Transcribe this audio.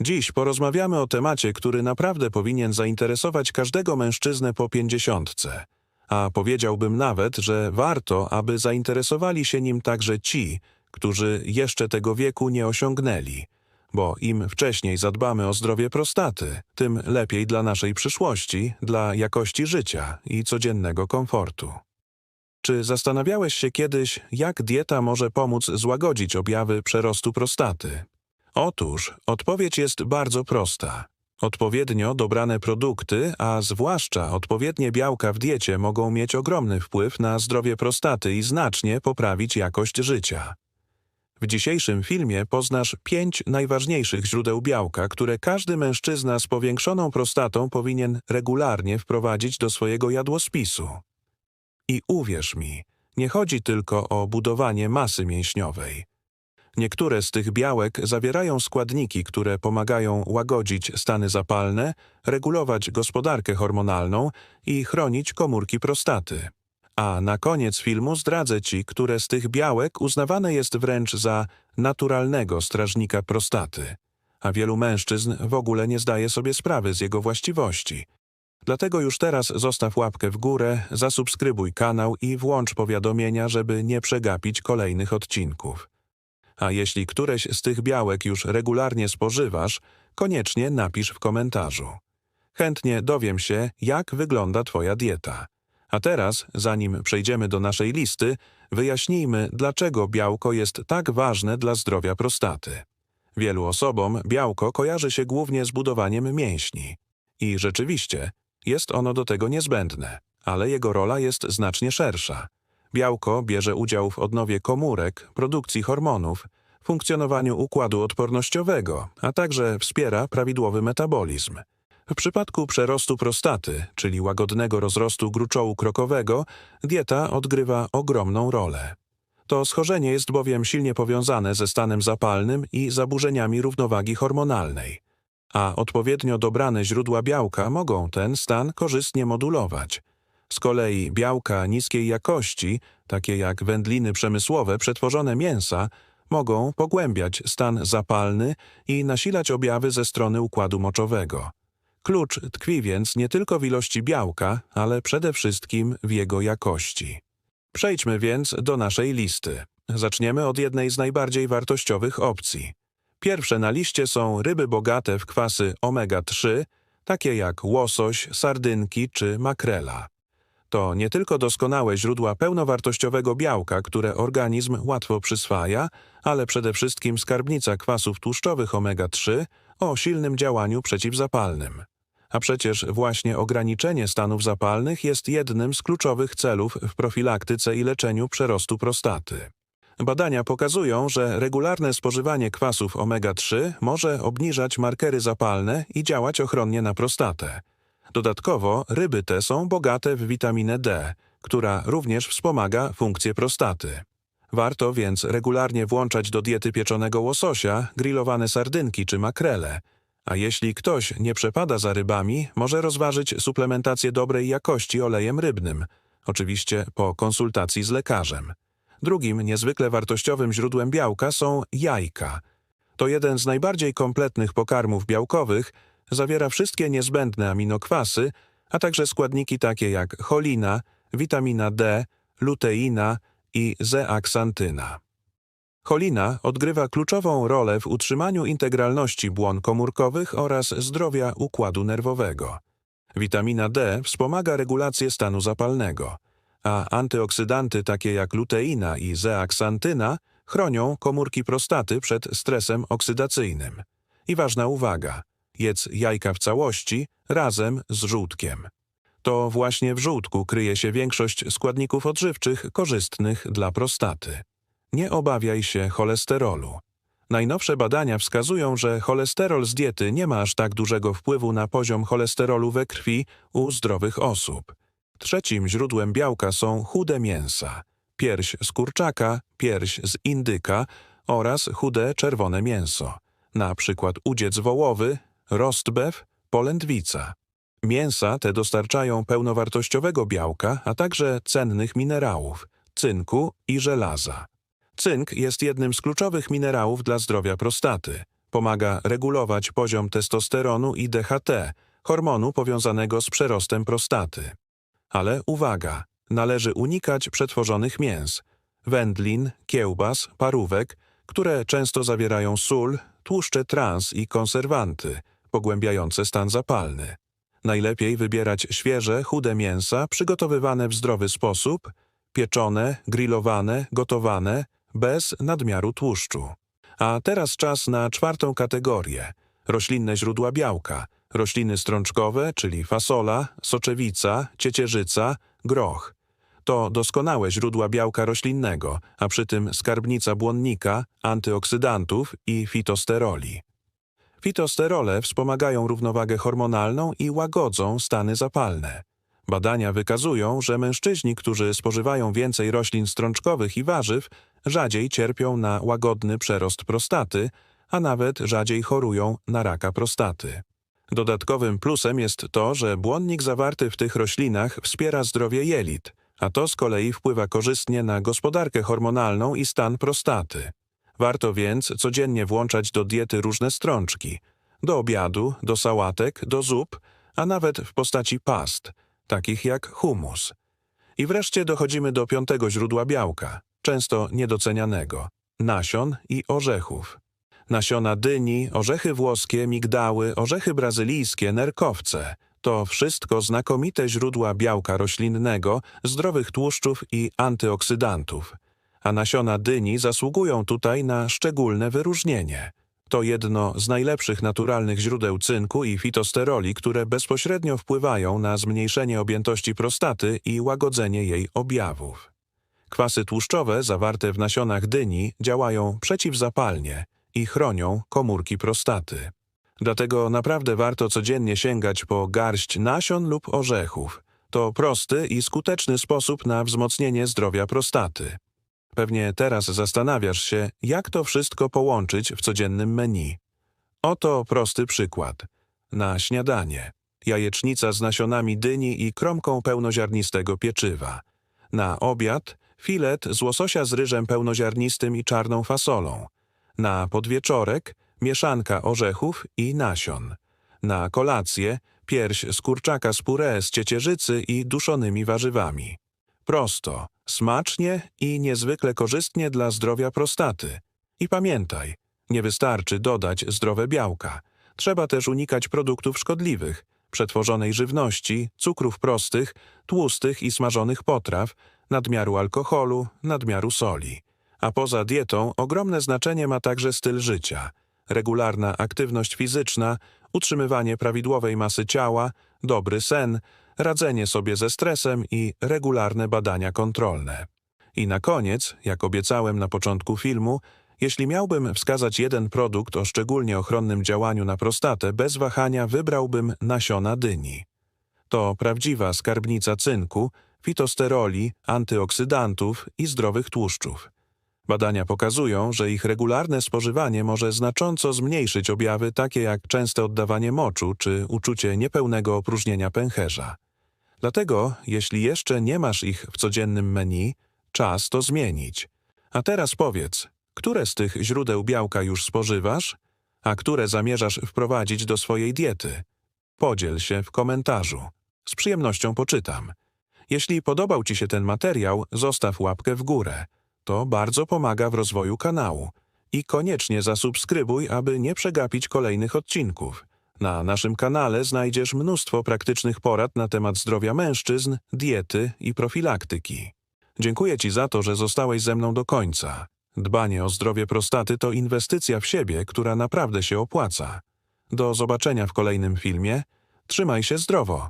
Dziś porozmawiamy o temacie, który naprawdę powinien zainteresować każdego mężczyznę po pięćdziesiątce. A powiedziałbym nawet, że warto, aby zainteresowali się nim także ci, którzy jeszcze tego wieku nie osiągnęli. Bo im wcześniej zadbamy o zdrowie prostaty, tym lepiej dla naszej przyszłości, dla jakości życia i codziennego komfortu. Czy zastanawiałeś się kiedyś, jak dieta może pomóc złagodzić objawy przerostu prostaty? Otóż odpowiedź jest bardzo prosta. Odpowiednio dobrane produkty, a zwłaszcza odpowiednie białka w diecie mogą mieć ogromny wpływ na zdrowie prostaty i znacznie poprawić jakość życia. W dzisiejszym filmie poznasz pięć najważniejszych źródeł białka, które każdy mężczyzna z powiększoną prostatą powinien regularnie wprowadzić do swojego jadłospisu. I uwierz mi, nie chodzi tylko o budowanie masy mięśniowej. Niektóre z tych białek zawierają składniki, które pomagają łagodzić stany zapalne, regulować gospodarkę hormonalną i chronić komórki prostaty. A na koniec filmu zdradzę Ci, które z tych białek uznawane jest wręcz za naturalnego strażnika prostaty. A wielu mężczyzn w ogóle nie zdaje sobie sprawy z jego właściwości. Dlatego już teraz zostaw łapkę w górę, zasubskrybuj kanał i włącz powiadomienia, żeby nie przegapić kolejnych odcinków. A jeśli któreś z tych białek już regularnie spożywasz, koniecznie napisz w komentarzu. Chętnie dowiem się, jak wygląda Twoja dieta. A teraz, zanim przejdziemy do naszej listy, wyjaśnijmy, dlaczego białko jest tak ważne dla zdrowia prostaty. Wielu osobom białko kojarzy się głównie z budowaniem mięśni. I rzeczywiście, jest ono do tego niezbędne, ale jego rola jest znacznie szersza. Białko bierze udział w odnowie komórek, produkcji hormonów, funkcjonowaniu układu odpornościowego, a także wspiera prawidłowy metabolizm. W przypadku przerostu prostaty, czyli łagodnego rozrostu gruczołu krokowego, dieta odgrywa ogromną rolę. To schorzenie jest bowiem silnie powiązane ze stanem zapalnym i zaburzeniami równowagi hormonalnej, a odpowiednio dobrane źródła białka mogą ten stan korzystnie modulować. Z kolei białka niskiej jakości, takie jak wędliny przemysłowe, przetworzone mięsa, mogą pogłębiać stan zapalny i nasilać objawy ze strony układu moczowego. Klucz tkwi więc nie tylko w ilości białka, ale przede wszystkim w jego jakości. Przejdźmy więc do naszej listy. Zaczniemy od jednej z najbardziej wartościowych opcji. Pierwsze na liście są ryby bogate w kwasy omega-3, takie jak łosoś, sardynki czy makrela. To nie tylko doskonałe źródła pełnowartościowego białka, które organizm łatwo przyswaja, ale przede wszystkim skarbnica kwasów tłuszczowych omega-3 o silnym działaniu przeciwzapalnym. A przecież właśnie ograniczenie stanów zapalnych jest jednym z kluczowych celów w profilaktyce i leczeniu przerostu prostaty. Badania pokazują, że regularne spożywanie kwasów omega-3 może obniżać markery zapalne i działać ochronnie na prostatę. Dodatkowo ryby te są bogate w witaminę D, która również wspomaga funkcję prostaty. Warto więc regularnie włączać do diety pieczonego łososia, grillowane sardynki czy makrele. A jeśli ktoś nie przepada za rybami, może rozważyć suplementację dobrej jakości olejem rybnym, oczywiście po konsultacji z lekarzem. Drugim niezwykle wartościowym źródłem białka są jajka. To jeden z najbardziej kompletnych pokarmów białkowych, zawiera wszystkie niezbędne aminokwasy, a także składniki takie jak cholina, witamina D, luteina i zeaksantyna. Cholina odgrywa kluczową rolę w utrzymaniu integralności błon komórkowych oraz zdrowia układu nerwowego. Witamina D wspomaga regulację stanu zapalnego, a antyoksydanty takie jak luteina i zeaksantyna chronią komórki prostaty przed stresem oksydacyjnym. I ważna uwaga, jedz jajka w całości razem z żółtkiem. To właśnie w żółtku kryje się większość składników odżywczych korzystnych dla prostaty. Nie obawiaj się cholesterolu. Najnowsze badania wskazują, że cholesterol z diety nie ma aż tak dużego wpływu na poziom cholesterolu we krwi u zdrowych osób. Trzecim źródłem białka są chude mięsa, pierś z kurczaka, pierś z indyka oraz chude czerwone mięso, na przykład udziec wołowy, rostbew, polędwica. Mięsa te dostarczają pełnowartościowego białka, a także cennych minerałów, cynku i żelaza. Cynk jest jednym z kluczowych minerałów dla zdrowia prostaty. Pomaga regulować poziom testosteronu i DHT, hormonu powiązanego z przerostem prostaty. Ale uwaga, należy unikać przetworzonych mięs, wędlin, kiełbas, parówek, które często zawierają sól, tłuszcze trans i konserwanty pogłębiające stan zapalny. Najlepiej wybierać świeże, chude mięsa przygotowywane w zdrowy sposób, pieczone, grillowane, gotowane, bez nadmiaru tłuszczu. A teraz czas na czwartą kategorię roślinne źródła białka, rośliny strączkowe, czyli fasola, soczewica, ciecierzyca, groch. To doskonałe źródła białka roślinnego, a przy tym skarbnica błonnika, antyoksydantów i fitosteroli. Fitosterole wspomagają równowagę hormonalną i łagodzą stany zapalne. Badania wykazują, że mężczyźni, którzy spożywają więcej roślin strączkowych i warzyw, rzadziej cierpią na łagodny przerost prostaty, a nawet rzadziej chorują na raka prostaty. Dodatkowym plusem jest to, że błonnik zawarty w tych roślinach wspiera zdrowie jelit, a to z kolei wpływa korzystnie na gospodarkę hormonalną i stan prostaty. Warto więc codziennie włączać do diety różne strączki, do obiadu, do sałatek, do zup, a nawet w postaci past, takich jak humus. I wreszcie dochodzimy do piątego źródła białka, często niedocenianego nasion i orzechów. Nasiona dyni, orzechy włoskie, migdały, orzechy brazylijskie, nerkowce to wszystko znakomite źródła białka roślinnego, zdrowych tłuszczów i antyoksydantów. A nasiona dyni zasługują tutaj na szczególne wyróżnienie. To jedno z najlepszych naturalnych źródeł cynku i fitosteroli, które bezpośrednio wpływają na zmniejszenie objętości prostaty i łagodzenie jej objawów. Kwasy tłuszczowe zawarte w nasionach dyni działają przeciwzapalnie i chronią komórki prostaty. Dlatego naprawdę warto codziennie sięgać po garść nasion lub orzechów. To prosty i skuteczny sposób na wzmocnienie zdrowia prostaty. Pewnie teraz zastanawiasz się, jak to wszystko połączyć w codziennym menu. Oto prosty przykład. Na śniadanie. Jajecznica z nasionami dyni i kromką pełnoziarnistego pieczywa. Na obiad filet z łososia z ryżem pełnoziarnistym i czarną fasolą. Na podwieczorek mieszanka orzechów i nasion. Na kolację pierś z kurczaka z puree z ciecierzycy i duszonymi warzywami. Prosto, smacznie i niezwykle korzystnie dla zdrowia prostaty. I pamiętaj, nie wystarczy dodać zdrowe białka. Trzeba też unikać produktów szkodliwych, przetworzonej żywności, cukrów prostych, tłustych i smażonych potraw, nadmiaru alkoholu, nadmiaru soli. A poza dietą ogromne znaczenie ma także styl życia. Regularna aktywność fizyczna, utrzymywanie prawidłowej masy ciała, dobry sen, radzenie sobie ze stresem i regularne badania kontrolne. I na koniec, jak obiecałem na początku filmu, jeśli miałbym wskazać jeden produkt o szczególnie ochronnym działaniu na prostatę, bez wahania wybrałbym nasiona dyni. To prawdziwa skarbnica cynku, fitosteroli, antyoksydantów i zdrowych tłuszczów. Badania pokazują, że ich regularne spożywanie może znacząco zmniejszyć objawy takie jak częste oddawanie moczu czy uczucie niepełnego opróżnienia pęcherza. Dlatego, jeśli jeszcze nie masz ich w codziennym menu, czas to zmienić. A teraz powiedz, które z tych źródeł białka już spożywasz, a które zamierzasz wprowadzić do swojej diety? Podziel się w komentarzu. Z przyjemnością poczytam. Jeśli podobał Ci się ten materiał, zostaw łapkę w górę. To bardzo pomaga w rozwoju kanału. I koniecznie zasubskrybuj, aby nie przegapić kolejnych odcinków. Na naszym kanale znajdziesz mnóstwo praktycznych porad na temat zdrowia mężczyzn, diety i profilaktyki. Dziękuję Ci za to, że zostałeś ze mną do końca. Dbanie o zdrowie prostaty to inwestycja w siebie, która naprawdę się opłaca. Do zobaczenia w kolejnym filmie. Trzymaj się zdrowo.